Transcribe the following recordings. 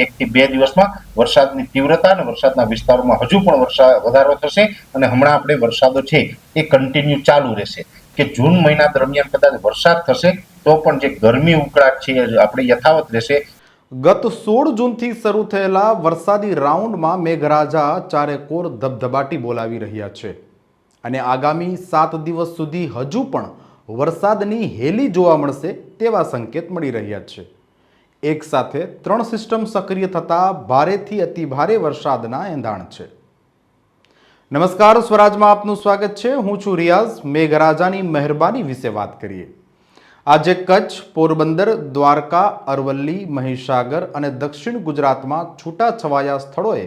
એક થી બે દિવસમાં વરસાદની તીવ્રતા અને વરસાદના વિસ્તારોમાં હજુ પણ વરસાદ વધારો થશે અને હમણાં આપણે વરસાદો છે એ કન્ટિન્યુ ચાલુ રહેશે. કે જૂન મહિના દરમિયાન કદાચ વરસાદ થશે, તો પણ જે ગરમી ઉકળાટ છે આપણે યથાવત રહેશે. ગત સોળ જૂનથી શરૂ થયેલા વરસાદી રાઉન્ડમાં મેઘરાજા ચારેકોર ધબધબાટી બોલાવી રહ્યા છે. અને આગામી સાત દિવસ સુધી હજુ પણ વરસાદની હેલી જોવા મળશે તેવા સંકેત મળી રહ્યા છે. એક સાથે ત્રણ સિસ્ટમ સક્રિય થતાં ભારેથી અતિ ભારે વરસાદના એંધાણ છે. નમસ્કાર, સ્વરાજમાં આપનું સ્વાગત છે. હું છું રિયાઝ. મેઘરાજાની મહેરબાની વિશે વાત કરીએ. આજે કચ્છ, પોરબંદર, દ્વારકા, અરવલ્લી, મહીસાગર અને દક્ષિણ ગુજરાતમાં છૂટાછવાયા સ્થળોએ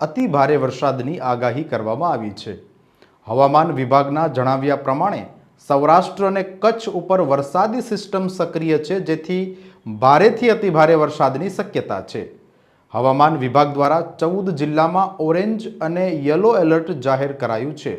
અતિ ભારે વરસાદની આગાહી કરવામાં આવી છે. હવામાન વિભાગના જણાવ્યા પ્રમાણે સૌરાષ્ટ્ર અને કચ્છ ઉપર વરસાદી સિસ્ટમ સક્રિય છે, જેથી ભારેથી અતિ ભારે વરસાદની શક્યતા છે. હવામાન વિભાગ દ્વારા ચૌદ જિલ્લામાં ઓરેન્જ અને યલો એલર્ટ જાહેર કરાયું છે.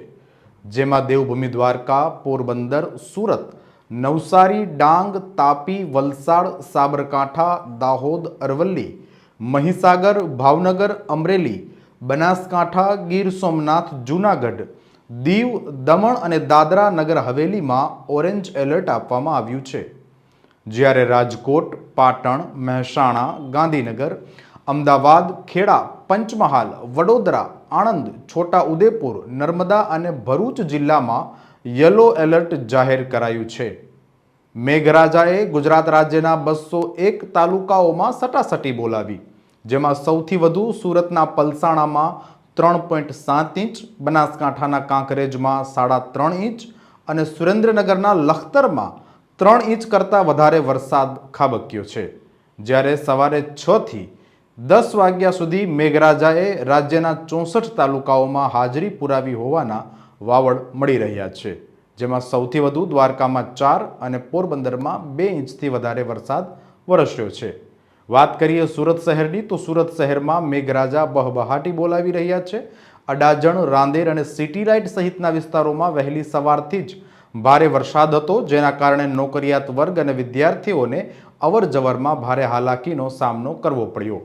જેમાં દેવભૂમિ દ્વારકા, પોરબંદર, સુરત, નવસારી, ડાંગ, તાપી, વલસાડ, સાબરકાંઠા, દાહોદ, અરવલ્લી, મહીસાગર, ભાવનગર, અમરેલી, બનાસકાંઠા, ગીર સોમનાથ, જૂનાગઢ, દીવ, દમણ અને દાદરા નગર હવેલીમાં ઓરેન્જ એલર્ટ આપવામાં આવ્યું છે. જ્યારે રાજકોટ, પાટણ, મહેસાણા, ગાંધીનગર, અમદાવાદ, ખેડા, પંચમહાલ, વડોદરા, આણંદ છોટા ઉદેપુર નર્મદા અને ભરૂચ જિલ્લામાં યલો એલર્ટ જાહેર કરાયું છે. મેઘરાજાએ ગુજરાત રાજ્યના બસો એક તાલુકાઓમાં સટાસટી બોલાવી, જેમાં સૌથી વધુ સુરતના પલસાણામાં ત્રણ પોઈન્ટ સાત ઇંચ, બનાસકાંઠાના કાંકરેજમાં સાડા ત્રણ ઇંચ અને સુરેન્દ્રનગરના લખતરમાં ત્રણ ઇંચ કરતાં વધારે વરસાદ ખાબક્યો છે. જ્યારે સવારે છથી દસ વાગ્યા સુધી મેઘરાજાએ રાજ્યના ચોસઠ તાલુકાઓમાં હાજરી પુરાવી હોવાના વાવડ મળી રહ્યા છે, જેમાં સૌથી વધુ દ્વારકામાં ચાર અને પોરબંદરમાં બે ઇંચથી વધારે વરસાદ વરસ્યો છે. વાત કરીએ સુરત શહેરની, તો સુરત શહેરમાં મેઘરાજા બહબહાટી બોલાવી રહ્યા છે. અડાજણ, રાંદેર અને સિટી રાઇટ સહિતના વિસ્તારોમાં વહેલી સવારથી જ ભારે વરસાદ હતો, જેના કારણે નોકરિયાત વર્ગ અને વિદ્યાર્થીઓને અવર જવરમાં ભારે હાલાકીનો સામનો કરવો પડ્યો.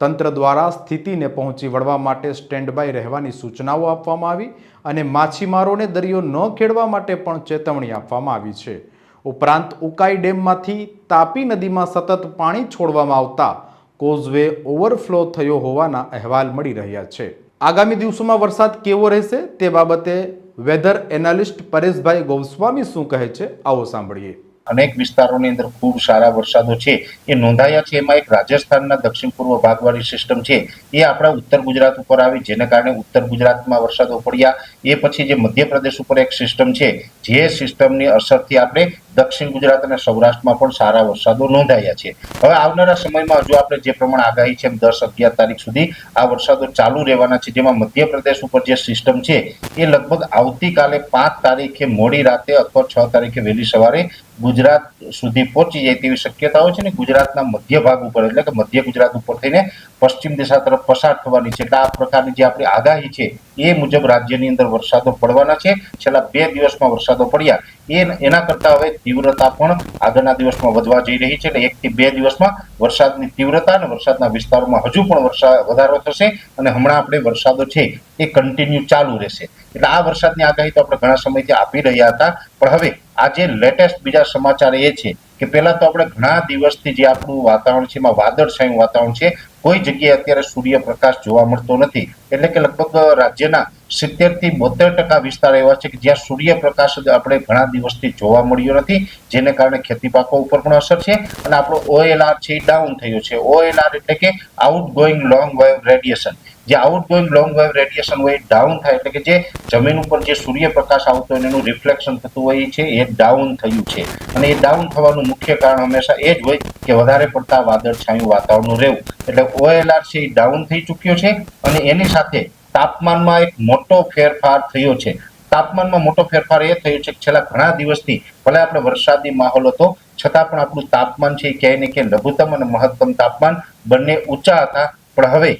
તંત્ર દ્વારા સ્થિતિને પહોંચી વળવા માટે સ્ટેન્ડ બાય રહેવાની સૂચનાઓ આપવામાં આવી અને માછીમારોને દરિયો ન ખેડવા માટે પણ ચેતવણી આપવામાં આવી છે. ઉપરાંત ઉકાઈ ડેમમાંથી તાપી નદીમાં સતત પાણી છોડવામાં આવતા કોઝવે ઓવરફ્લો થયો હોવાના અહેવાલ મળી રહ્યા છે. આગામી દિવસોમાં વરસાદ કેવો રહેશે તે બાબતે વેધર એનાલિસ્ટ પરેશભાઈ ગોસ્વામી શું કહે છે? આવો સાંભળીએ. અનેક વિસ્તારોની અંદર ખૂબ સારા વરસાદો છે. એ નોંધાયા છે. એમાં એક રાજસ્થાનના દક્ષિણ પૂર્વ ભાગવાળી સિસ્ટમ છે. એ આપણા ઉત્તર ગુજરાત ઉપર આવી જેને કારણે ઉત્તર ગુજરાતમાં વરસાદો પડ્યા. એ પછી જે મધ્યપ્રદેશ ઉપર એક સિસ્ટમ છે, જે સિસ્ટમની અસરથી આપણે દક્ષિણ ગુજરાત અને સૌરાષ્ટ્રમાં પણ સારા વરસાદો નોંધાયા છે. હવે આવનારા સમયમાં હજુ આપણે જે પ્રમાણે આગાહી છે દસ અગિયાર તારીખ સુધી આ વરસાદો ચાલુ રહેવાના છે. જેમાં મધ્યપ્રદેશ ઉપર જે સિસ્ટમ છે, એ લગભગ આવતીકાલે પાંચ તારીખે મોડી રાતે અથવા છ તારીખે વહેલી સવારે ગુજરાત સુધી પહોંચી જાય તેવી શક્યતાઓ છે ને ગુજરાતના મધ્ય ભાગ ઉપર, એટલે કે મધ્ય ગુજરાત ઉપર થઈને પશ્ચિમ દિશા તરફ પસાર થવાની છે. એટલે આ પ્રકારની જે આપણી આગાહી છે, એ મુજબ રાજ્યની અંદર વરસાદો પડવાના છે. છેલ્લા બે દિવસમાં વરસાદો પડ્યા. એ એના કરતા હવે તીવ્રતા પણ આગળના દિવસમાં વધવા જઈ રહી છે. એટલે એકથી બે દિવસમાં વરસાદની તીવ્રતા અને વરસાદના વિસ્તારોમાં હજુ પણ વરસાદ વધારો થશે અને હમણાં આપણે વરસાદો છે એ કન્ટિન્યુ ચાલુ રહેશે. એટલે આ વરસાદની આગાહી તો આપણે ઘણા સમયથી આપી રહ્યા હતા. પણ હવે આજે લેટેસ્ટ બીજા સમાચાર એ છે કે પહેલા તો આપણે ઘણા દિવસથી જે આપણું વાતાવરણ છે, એમાં વાદળછાયું વાતાવરણ છે, કોઈ જગ્યાએ અત્યારે સૂર્યપ્રકાશ જોવા મળતો નથી. એટલે કે લગભગ રાજ્યના સિત્તેરથી બોતેર ટકા વિસ્તાર એવા છે કે જ્યાં સૂર્યપ્રકાશ આપણે ઘણા દિવસથી જોવા મળ્યો નથી, જેને કારણે ખેતી પાકો ઉપર પણ અસર છે અને આપણો ઓએલઆર છે એ ડાઉન થયો છે. ઓએલઆર એટલે કે out going long wave radiation જે out going long wave radiation હોય ડાઉન થાય એટલે કે જે જમીન ઉપર જે સૂર્યપ્રકાશ આવતો હોય એનું રિફ્લેક્શન થતું હોય છે, એ ડાઉન થયું છે. અને એ ડાઉન થવાનું મુખ્ય કારણ હંમેશા એ જ હોય કે વધારે પડતા વાદળછાયું વાતાવરણનું રહેવું. એટલે ઓએલઆર છે એ ડાઉન થઈ ચૂક્યો છે અને એની સાથે તાપમાનમાં એક મોટો ફેરફાર થયો છે. તાપમાનમાં મોટો ફેરફાર એ થયો છે કે છેલ્લા ઘણા દિવસથી ભલે આપણે વરસાદી માહોલ હતો, છતાં પણ આપણું તાપમાન છે ક્યાંય ને ક્યાંય લઘુત્તમ અને મહત્તમ તાપમાન બંને ઊંચા હતા. પણ હવે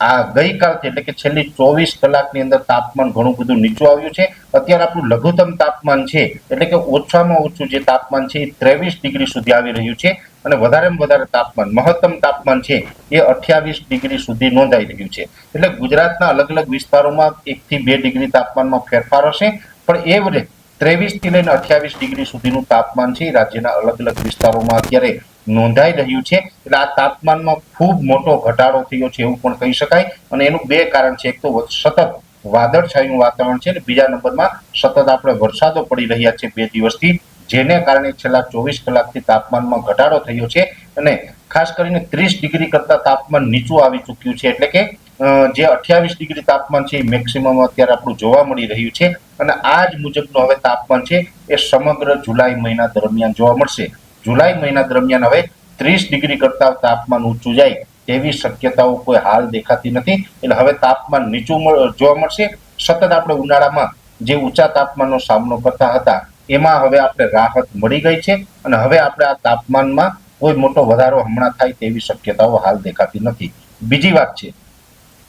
આ ગઈકાલથી એટલે કે છેલ્લી ચોવીસ કલાકની અંદર તાપમાન ઘણું બધું નીચું આવ્યું છે. અત્યારે આપણું લઘુત્તમ તાપમાન છે, એટલે કે ઓછામાં ઓછું જે તાપમાન છે એ ત્રેવીસ ડિગ્રી સુધી આવી રહ્યું છે અને વધારેમાં વધારે તાપમાન, મહત્તમ તાપમાન છે એ અઠ્યાવીસ ડિગ્રી સુધી નોંધાઈ રહ્યું છે. એટલે ગુજરાતના અલગ અલગ વિસ્તારોમાં એકથી બે ડિગ્રી તાપમાનમાં ફેરફાર હશે, પણ એવરેજ ત્રેવીસથી લઈને અઠ્યાવીસ ડિગ્રી સુધીનું તાપમાન છે રાજ્યના અલગ અલગ વિસ્તારોમાં અત્યારે નોંધાઈ રહ્યું છે. એટલે આ તાપમાનમાં ખૂબ મોટો ઘટાડો થયો છે એવું પણ કહી શકાય. અને એનું બે કારણ છે. એક તો સતત વાદળછાયું વાતાવરણ છે અને બીજા નંબરમાં સતત આપણે વરસાદો પડી રહ્યા છે બે દિવસથી, જેને કારણે છેલ્લા ચોવીસ કલાકથી તાપમાનમાં ઘટાડો થયો છે. અને ખાસ કરીને ત્રીસ ડિગ્રી કરતા તાપમાન નીચું આવી ચૂક્યું છે. એટલે કે જે અઠ્યાવીસ ડિગ્રી તાપમાન છે એ મેક્સિમમ અત્યારે આપણું જોવા મળી રહ્યું છે. અને આ જ મુજબનું હવે તાપમાન છે એ સમગ્ર જુલાઈ મહિના દરમિયાન જોવા મળશે. જુલાઈ મહિના દરમિયાન હવે ત્રીસ ડિગ્રી કરતા તાપમાન ઊંચું જાય તેવી શક્યતાઓ કોઈ હાલ દેખાતી નથી. એટલે હવે તાપમાન નીચું જોવા મળશે. સતત આપણે ઉનાળામાં જે ઊંચા તાપમાનનો સામનો કરતા હતા, એમાં હવે આપણે રાહત મળી ગઈ છે અને હવે આપણે આ તાપમાનમાં કોઈ મોટો વધારો હમણાં થાય તેવી શક્યતાઓ હાલ દેખાતી નથી. બીજી વાત છે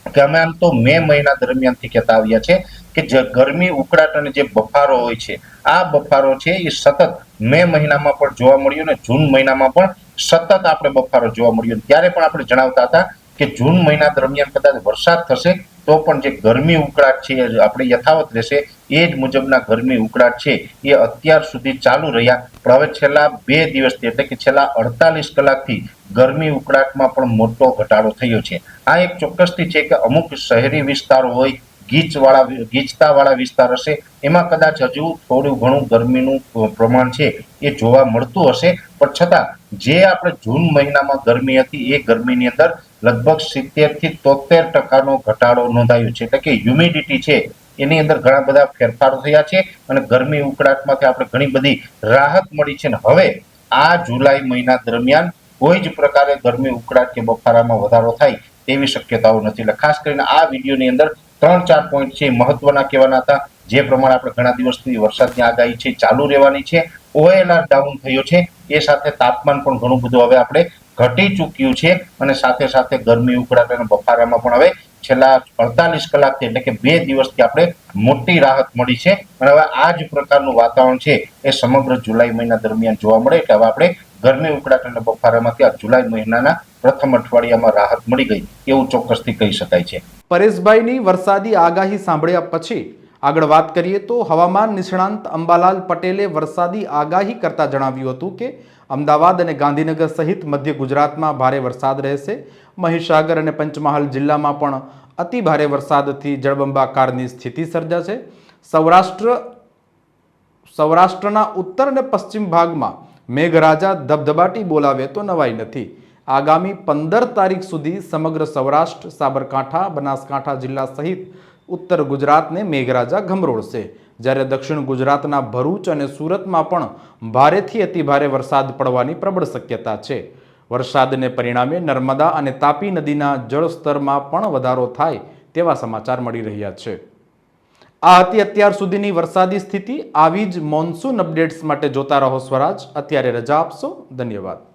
કે અમે આમ તો મે મહિના દરમિયાનથી કહેતા આવ્યા છે કે જે ગરમી, ઉકળાટ અને જે બફારો હોય છે, આ બફારો છે એ સતત મે મહિનામાં પણ જોવા મળ્યો ને જૂન મહિનામાં પણ સતત આપણે બફારો જોવા મળ્યો. ત્યારે પણ આપણે જણાવતા હતા કે જૂન મહિના દરમિયાન કદાચ વરસાદ થશે તો પણ જે ગરમી ઉકળાટ છે આપણે યથાવત રહેશે, એ જ મુજબના ગરમી ઉકળાટ છે, એ અત્યાર સુધી ચાલુ રહ્યા. પણ હવે છેલ્લા બે દિવસથી એટલે કે છેલ્લા અડતાલીસ કલાકથી ગરમી ઉકળાટમાં પણ મોટો ઘટાડો થયો છે. આ એક ચોક્કસથી છે કે અમુક શહેરી વિસ્તારો હોય ગીચવાળા ગીચતાવાળા વિસ્તાર હશે. એમાં કદાચ હજુ થોડું ઘણું ગરમીનું પ્રમાણ છે એ જોવા મળતું હશે. પણ છતાં, જે આપણે જૂન મહિનામાં ગરમી હતી, એ ગરમીની અંદર લગભગ સિત્તેરથી તોતેર ટકાનો ઘટાડો નોંધાયો છે. એટલે કે હ્યુમિડિટી છે, એની અંદર ઘણા બધા ફેરફારો થયા છે અને ગરમી ઉકળાટમાંથી આપણે ઘણી બધી રાહત મળી છે. અને હવે, આ જુલાઈ મહિના દરમિયાન કોઈ જ પ્રકારે ગરમી ઉકળાટ કે બફારામાં વધારો થાય તેવી શક્યતાઓ નથી. એટલે ખાસ કરીને આ વિડીયોની અંદર ત્રણ ચાર પોઈન્ટ છે, મહત્વના કહેવાના હતા. જે પ્રમાણે આપણે ઘણા દિવસથી વરસાદની આગાહી છે, ચાલુ રહેવાની છે. ઓએલઆર ડાઉન થયો છે. એ સાથે તાપમાન પણ ઘણું બધું હવે આપણે ઘટી ચૂક્યું છે અને સાથે સાથે ગરમી ઉકળાટ અને બફારામાં પણ હવે છેલ્લા અડતાલીસ કલાકથી એટલે કે બે દિવસથી આપણે મોટી રાહત મળી છે. અને હવે આ જ પ્રકારનું વાતાવરણ છે એ સમગ્ર જુલાઈ મહિના દરમિયાન જોવા મળે એટલે હવે આપણે ગરમી, ઉકળાટ અને બફારામાંથી આ જુલાઈ મહિનાના પ્રથમ અઠવાડિયામાં રાહત મળી ગઈ એવું ચોક્કસથી કહી શકાય છે. પરેશભાઈની વરસાદી આગાહી સાંભળ્યા પછી આગળ વાત કરીએ તો હવામાન નિષ્ણાંત અંબાલાલ પટેલે વરસાદી આગાહી કરતા જણાવ્યું હતું કે અમદાવાદ અને ગાંધીનગર સહિત મધ્ય ગુજરાતમાં ભારે વરસાદ રહેશે. મહીસાગર અને પંચમહાલ જિલ્લામાં પણ અતિ ભારે વરસાદથી જળબંબાકારની સ્થિતિ સર્જાશે. સૌરાષ્ટ્ર, સૌરાષ્ટ્રના ઉત્તર અને પશ્ચિમ ભાગમાં મેઘરાજા ધબધબાટી બોલાવે તો નવાઈ નથી. આગામી પંદર તારીખ સુધી સમગ્ર સૌરાષ્ટ્ર, સાબરકાંઠા, બનાસકાંઠા જિલ્લા સહિત ઉત્તર ગુજરાતને મેઘરાજા ગમરોળશે. જ્યારે દક્ષિણ ગુજરાતના ભરૂચ અને સુરતમાં પણ ભારેથી અતિભારે વરસાદ પડવાની પ્રબળ શક્યતા છે. વરસાદને પરિણામે નર્મદા અને તાપી નદીના જળસ્તરમાં પણ વધારો થાય તેવા સમાચાર મળી રહ્યા છે. આ હતી અત્યાર સુધીની વરસાદી સ્થિતિ. આવી જ મોન્સૂન અપડેટ્સ માટે જોતા રહો સ્વરાજ. અત્યારે રજા આપશો. ધન્યવાદ.